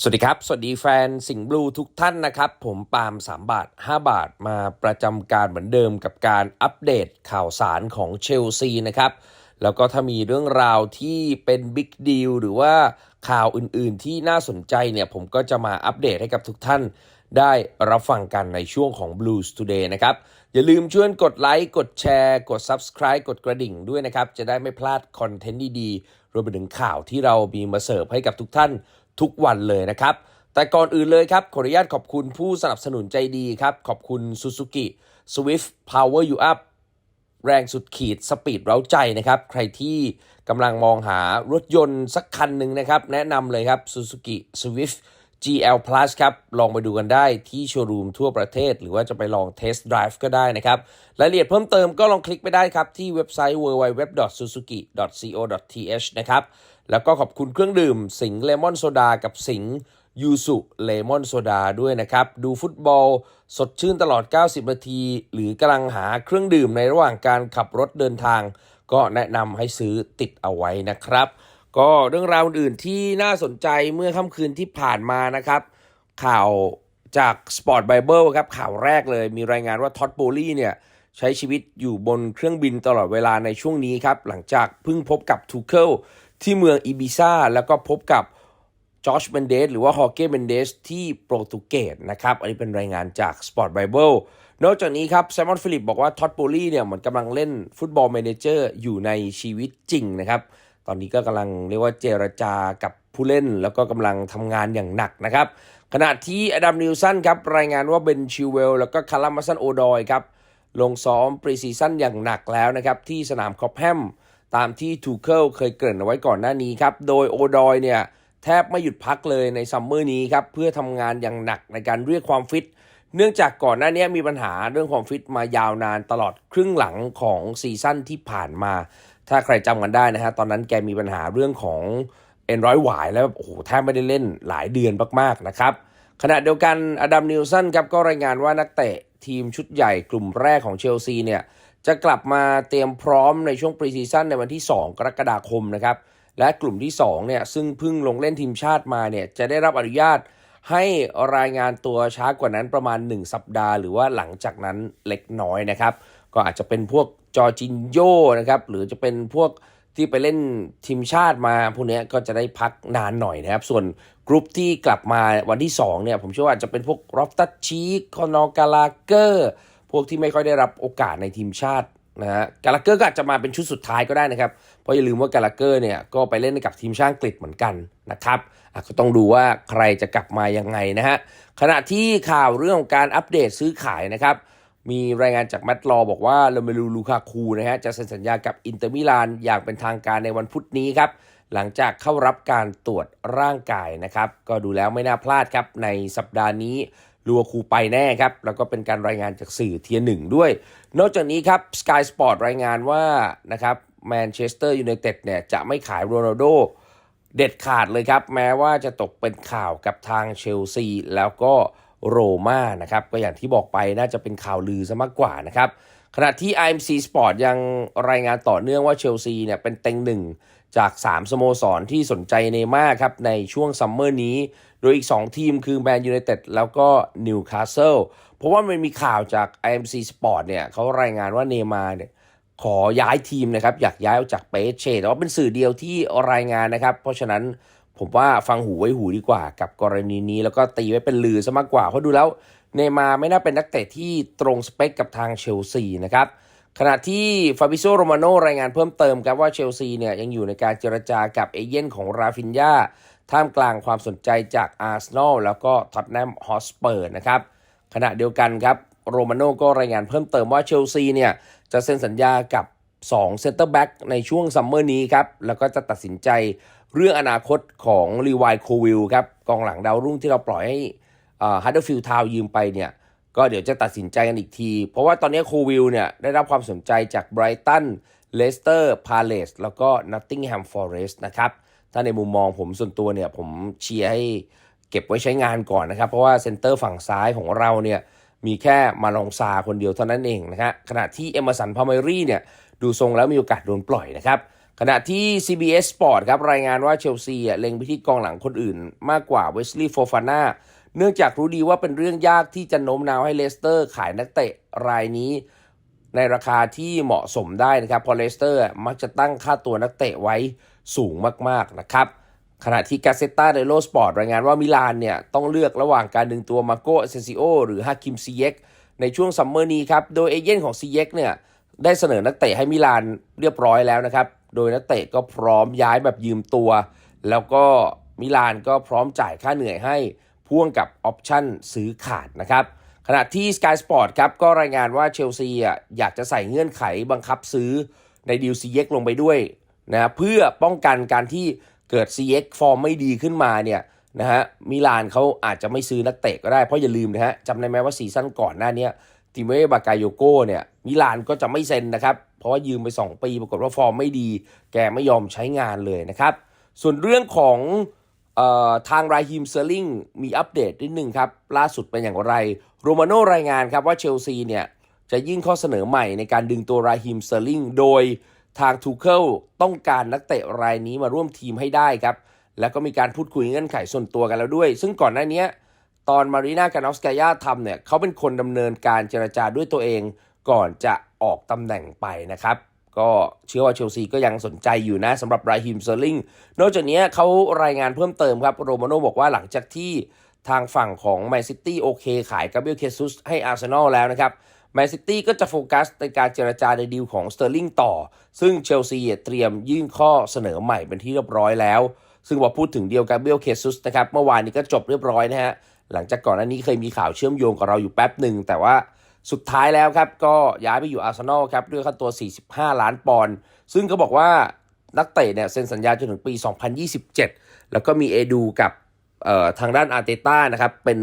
สวัสดีครับ สวัสดีแฟนสิงห์บลูทุกท่านนะครับ ผมปาล์ม3 บาท 5 บาทมาประจำการเหมือนเดิมกับการอัปเดตข่าวสารของเชลซีนะครับ แล้วก็ถ้ามีเรื่องราวที่เป็นบิ๊กดีลหรือว่าข่าวอื่นๆที่น่าสนใจเนี่ย ผมก็จะมาอัปเดตให้กับทุกท่านได้รับฟังกันในช่วงของ Blues Today นะครับ อย่าลืมช่วยกดไลค์ กดแชร์ กด Subscribe กดกระดิ่งด้วยนะครับ จะได้ไม่พลาดคอนเทนต์ดีๆ รวมไปถึงข่าวที่เรามีมาเสิร์ฟให้กับทุกท่าน ทุกวันเลยนะครับ แต่ก่อนอื่นเลยครับ ขออนุญาตขอบคุณผู้สนับสนุนใจดีครับ ขอบคุณ Suzuki Swift Power You Up แรงสุดขีดสปีดเร้าใจนะครับ ใครที่กำลังมองหารถยนต์สักคันหนึ่งนะครับ แนะนำเลยครับ Suzuki Swift GL Plus ครับ ลองไปดูกันได้ที่โชว์รูมทั่วประเทศ หรือว่าจะไปลองเทสต์ไดรฟ์ก็ได้นะครับ รายละเอียดเพิ่มเติมก็ลองคลิกไปได้ครับ ที่เว็บไซต์ www.suzuki.co.th นะครับ แล้วก็ขอบคุณเครื่องดื่ม สิงเลมอนโซดากับสิงยูสุเลมอนโซดาด้วยนะครับ ดูฟุตบอล สดชื่นตลอด 90 นาที หรือกำลังหาเครื่องดื่มในระหว่างการขับรถเดินทาง ก็แนะนำให้ซื้อติดเอาไว้นะครับ ก็เรื่องราวอื่นที่น่าสนใจเมื่อค่ำคืนที่ผ่านมานะครับ ข่าวจาก Sport Bible ครับข่าวแรกเลย มีรายงานว่าท็อตโบลี่เนี่ยใช้ชีวิตอยู่บนเครื่องบินตลอดเวลาในช่วงนี้ครับ หลังจากเพิ่งพบกับทูเคิลที่เมืองอีบิซาแล้วก็พบกับจอชเบนเดสหรือว่าฮอเก้เบนเดสที่โปรตุเกสนะครับ อันนี้เป็นรายงานจาก Sport Bible นอกจากนี้ครับไซมมอนฟิลิปบอกว่าท็อตโบลี่เนี่ยเหมือนกำลังเล่นฟุตบอลเมเนเจอร์อยู่ในชีวิตจริงนะครับ ตอนนี้ก็กำลังเรียกว่าเจรจากับผู้เล่นแล้วก็กำลังทำงานอย่างหนักนะครับ ขณะที่อดัมนิวสันครับรายงานว่าเบนชิวเวลแล้วก็คาร์ลมัสันโอดอยครับลงซ้อมปรีซีซั่นอย่างหนักแล้วนะครับ ที่สนามคอปแฮมตามที่ทูเคิลเคยเกริ่นเอาไว้ก่อนหน้านี้ครับ โดยโอดอยเนี่ยแทบไม่หยุดพักเลยในซัมเมอร์นี้ครับ เพื่อทำงานอย่างหนักในการเรียกความฟิต เนื่องจากก่อนหน้านี้มีปัญหาเรื่องความฟิตมายาวนานตลอดครึ่งหลังของซีซั่นที่ผ่านมา ถ้าใครจำกันได้นะฮะตอนนั้นแกมีปัญหาเรื่องของเอ็นร้อยหวายแล้วโอ้โหแทบไม่ได้เล่นหลายเดือนมากๆนะครับขณะเดียวกันอดัมนิวสันครับก็รายงานว่านักเตะทีมชุดใหญ่กลุ่มแรกของเชลซีเนี่ยจะกลับมาเตรียมพร้อมในช่วงปรีซีซั่นในวันที่ 2 กรกฎาคมนะครับและกลุ่มที่2เนี่ยซึ่งเพิ่งลงเล่นทีมชาติมาเนี่ยจะได้รับอนุญาตให้รายงานตัวช้ากว่านั้นประมาณ 1 สัปดาห์ หรือว่าหลังจากนั้นเล็กน้อยนะครับ ก็อาจจะเป็นพวก จอจินโยนะครับ หรือจะเป็นพวกที่ไปเล่นทีมชาติมา พวกนี้ก็จะได้พักนานหน่อยนะครับ ส่วนกรุ๊ปที่กลับมาวันที่ 2 เนี่ย ผมเชื่อว่าจะเป็นพวกรอฟตัชชีคอนอกาลาเกอร์ พวกที่ไม่ค่อยได้รับโอกาสในทีมชาตินะฮะกาลาเกอร์ก็อาจจะมาเป็นชุดสุดท้ายก็ได้นะครับ เพราะอย่าลืมว่ากาลาเกอร์เนี่ยก็ไปเล่นกับทีมชาติอังกฤษเหมือนกันนะครับก็ต้องดูว่าใครจะกลับมายังไงนะฮะขณะที่ข่าวเรื่องการอัปเดตซื้อขายนะครับ มีรายงานจากแมตต์ลอบอกว่าเลเมลูลูคาคูนะฮะจะเซ็นสัญญากับอินเตอร์มิลานอย่างเป็นทางการในวันพุธนี้ครับ หลังจากเข้ารับการตรวจร่างกายนะครับ ก็ดูแล้วไม่น่าพลาดครับในสัปดาห์นี้ลูคาคูไปแน่ครับ แล้วก็เป็นการรายงานจากสื่อเทียหนึ่งด้วย นอกจากนี้ครับ Sky Sport รายงานว่านะครับแมนเชสเตอร์ยูไนเต็ดเนี่ยจะไม่ขายโรนัลโดเด็ดขาดเลยครับ แม้ว่าจะตกเป็นข่าวกับทางเชลซีแล้วก็ โรม่านะครับก็อย่างที่บอกไปน่าจะเป็นข่าวลือซะมากกว่านะครับขณะที่ IMC Sport ยังรายงานต่อเนื่องว่าเชลซีเนี่ยเป็นเต็งหนึ่งจาก 3 สโมสรที่สนใจเนม่าครับในช่วงซัมเมอร์นี้ โดยอีก 2 ทีมคือแมนยูไนเต็ดแล้วก็นิวคาสเซิลเพราะว่ามันมีข่าวจาก IMC Sport เนี่ยเขารายงานว่าเนม่าเนี่ยขอย้ายทีมนะครับ อยากย้ายออกจากเปเช่แต่ว่าเป็นสื่อเดียวที่รายงานนะครับ เพราะฉะนั้น ผมว่าฟังหูไว้หูดีกว่ากับกรณีนี้ แล้วก็ตีไว้เป็นลือซะมากกว่า เพราะดูแล้วเนมาไม่น่าเป็นนักเตะที่ตรงสเปคกับทางเชลซีนะครับขณะที่ฟาบิโซโรมาโนรายงานเพิ่มเติมครับว่าเชลซีเนี่ยยังอยู่ในการเจรจากับเอเย่นของราฟินยาท่ามกลางความสนใจจากอาร์เซนอลแล้วก็ท็อตแนมฮอสเปอร์นะครับขณะเดียวกันครับโรมาโน่ก็รายงานเพิ่มเติมว่าเชลซีเนี่ยจะเซ็นสัญญากับ2เซนเตอร์แบ็กในช่วงซัมเมอร์นี้ครับแล้วก็จะตัดสินใจ เรื่องอนาคตของรีวายโควิลครับกองหลังดาวรุ่งที่เราปล่อยให้ฮัตเดอร์ฟิลด์ทาวยืมไปเนี่ยก็เดี๋ยวจะตัดสินใจกันอีกที เพราะว่าตอนนี้โควิลเนี่ยได้รับความสนใจจากไบรตันเลสเตอร์พาเลสแล้วก็นัตติงแฮมฟอเรสต์นะครับถ้าในมุมมองผมส่วนตัวเนี่ยผมเชียร์ให้เก็บไว้ใช้งานก่อนนะครับ เพราะว่าเซนเตอร์ฝั่งซ้ายของเราเนี่ยมีแค่มาลองซาคนเดียวเท่านั้นเองนะฮะขณะที่เอม r สันพาเมรี่เนี่ยดูทรงแล้วมีโอกาสโดนปล่อยนะครับ ขณะที่ CBS Sport ครับรายงานว่าเชลซีเล็งไปที่กองหลังคนอื่น มากกว่าเวสลีย์โฟฟาน่าเนื่องจากรู้ดีว่าเป็นเรื่องยากที่จะโน้มน้าวให้เลสเตอร์ขายนักเตะรายนี้ ในราคาที่เหมาะสมได้นะครับเพอเลสเตอร์มักจะตั้งค่าตัวนักเตะไว้สูงมากๆนะครับขณะที่กาเซต้าเดโลสปอร์ตรายงานว่ามิลานเนี่ยต้องเลือกระหว่างการดึงตัวมาโกเซซิโอหรือฮาคิมซีเยกในช่วงซัมเมอร์นี้ครับ โดยเอเย่นของซีเยกเนี่ยได้เสนอนักเตะให้มิลานเรียบร้อยแล้วนะครับ โดยนักเตะก็พร้อมย้ายแบบยืมตัว แล้วก็มิลานก็พร้อมจ่ายค่าเหนื่อยให้พ่วงกับออปชั่นซื้อขาดนะครับ ขณะที่ Sky Sport ครับก็รายงานว่าเชลซีอะอยากจะใส่เงื่อนไขบังคับซื้อในดีลซีเยกลงไปด้วยนะเพื่อป้องกันการที่เกิด CX ฟอร์มไม่ดีขึ้นมาเนี่ยนะฮะมิลานเขาอาจจะไม่ซื้อนักเตะก็ได้เพราะอย่าลืมนะฮะจำได้ไหมว่าซีซั่นก่อนหน้านี้ ติเมบากายโยโก้เนี่ยมิลานก็จะไม่เซ็นนะครับ เพราะว่ายืมไป 2 ปี ปรากฏว่าฟอร์มไม่ดี แกไม่ยอมใช้งานเลยนะครับ ส่วนเรื่องของออทางไรฮิมเซอร์ลิงมีอัปเดตนิดนึงครับ ล่าสุดเป็นอย่างไร โรมาโนรายงานครับว่าเชลซีเนี่ยจะยื่นข้อเสนอใหม่ในการดึงตัวไรฮิมเซอร์ลิงโดยทางทูเคิลต้องการนักเตะรายนี้มาร่วมทีมให้ได้ครับ แล้วก็มีการพูดคุยเงื่อนไขส่วนตัวกันแล้วด้วย ซึ่งก่อนหน้านี้ ตอนมารีนากานอฟสกายาทำเนี่ยเขาเป็นคนดำเนินการเจรจาด้วยตัวเองก่อนจะออกตำแหน่งไปนะครับก็เชื่อว่าเชลซีก็ยังสนใจอยู่นะสำหรับราฮิมเซอร์ลิงนอกจากนี้เขารายงานเพิ่มเติมครับโรมาโนบอกว่าหลังจากที่ทางฝั่งของแมนซิตี้โอเคขายกาเบรียลเคซุสให้อาร์เซนอลแล้วนะครับแมนซิตี้ก็จะโฟกัสในการเจรจาในดีลของสเตอร์ลิงต่อ ซึ่งเชลซีเตรียมยื่นข้อเสนอใหม่เป็นที่เรียบร้อยแล้ว ซึ่งพอพูดถึงเดียวกาเบรียลเคซุสนะครับเมื่อวานนี้ก็จบเรียบร้อยนะฮะ หลังจากก่อนหน้านี้เคยมีข่าวเชื่อมโยงกับเราอยู่แป๊บหนึ่ง แต่ว่าสุดท้ายแล้วครับ ก็ย้ายไปอยู่อาร์เซนอลครับ ด้วยค่าตัว 45 ล้านปอนด์ซึ่งก็บอกว่านักเตะเนี่ยเซ็นสัญญาจนถึงปี 2027 แล้วก็มีเอดูกับทางด้านอาร์เตต้านะครับ เป็น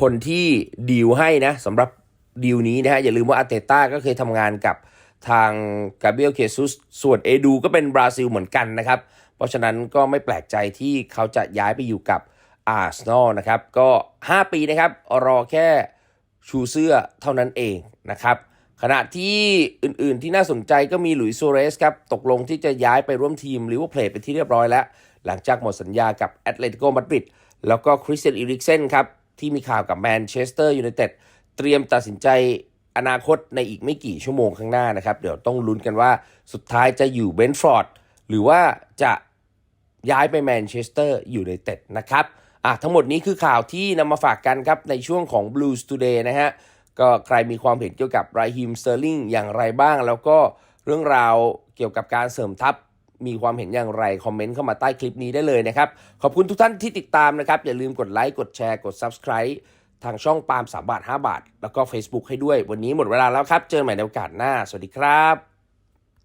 คนที่ดีลให้นะสำหรับดีลนี้นะฮะอย่าลืมว่าอาร์เตต้าก็เคยทำงานกับทางกาเบรียลเคซุสส่วนเอดูก็เป็นบราซิลเหมือนกันนะครับ เพราะฉะนั้นก็ไม่แปลกใจที่เขาจะย้ายไปอยู่กับ อาร์เซนอลนะครับ ก็ 5 ปีนะครับ รอแค่ชูเสื้อเท่านั้นเองนะครับขณะที่อื่นๆที่น่าสนใจก็มีหลุยส์โซเรสครับ ตกลงที่จะย้ายไปร่วมทีมลิเวอร์เพลทไปนที่เรียบร้อยแล้ว หลังจากหมดสัญญากับแอตเลติโกมาดริดแล้วก็คริสเตียนอีริกเซนครับ ที่มีข่าวกับแมนเชสเตอร์ยูไนเต็ดเตรียมตัดสินใจอนาคตในอีกไม่กี่ชั่วโมงข้างหน้านะครับ เดี๋ยวต้องลุ้นกันว่าสุดท้ายจะอยู่เบนฟอร์ดหรือว่าจะย้ายไปแมนเชสเตอร์ยู่ในเต็ดนะครับ อะทั้งหมดนี้คือข่าวที่นำมาฝากกันครับในช่วงของ Blues Today นะฮะ ก็ใครมีความเห็นเกี่ยวกับไรฮิมเซอร์ลิงอย่างไรบ้าง แล้วก็เรื่องราวเกี่ยวกับการเสริมทัพมีความเห็นอย่างไร คอมเมนต์เข้ามาใต้คลิปนี้ได้เลยนะครับ ขอบคุณทุกท่านที่ติดตามนะครับ อย่าลืมกดไลค์กดแชร์กด Subscribe ทางช่องปาล์ม3บาท 5 บาท แล้วก็ Facebook ให้ด้วย วันนี้หมดเวลาแล้วครับ เจอกันใหม่ในโอกาสหน้า สวัสดีครับ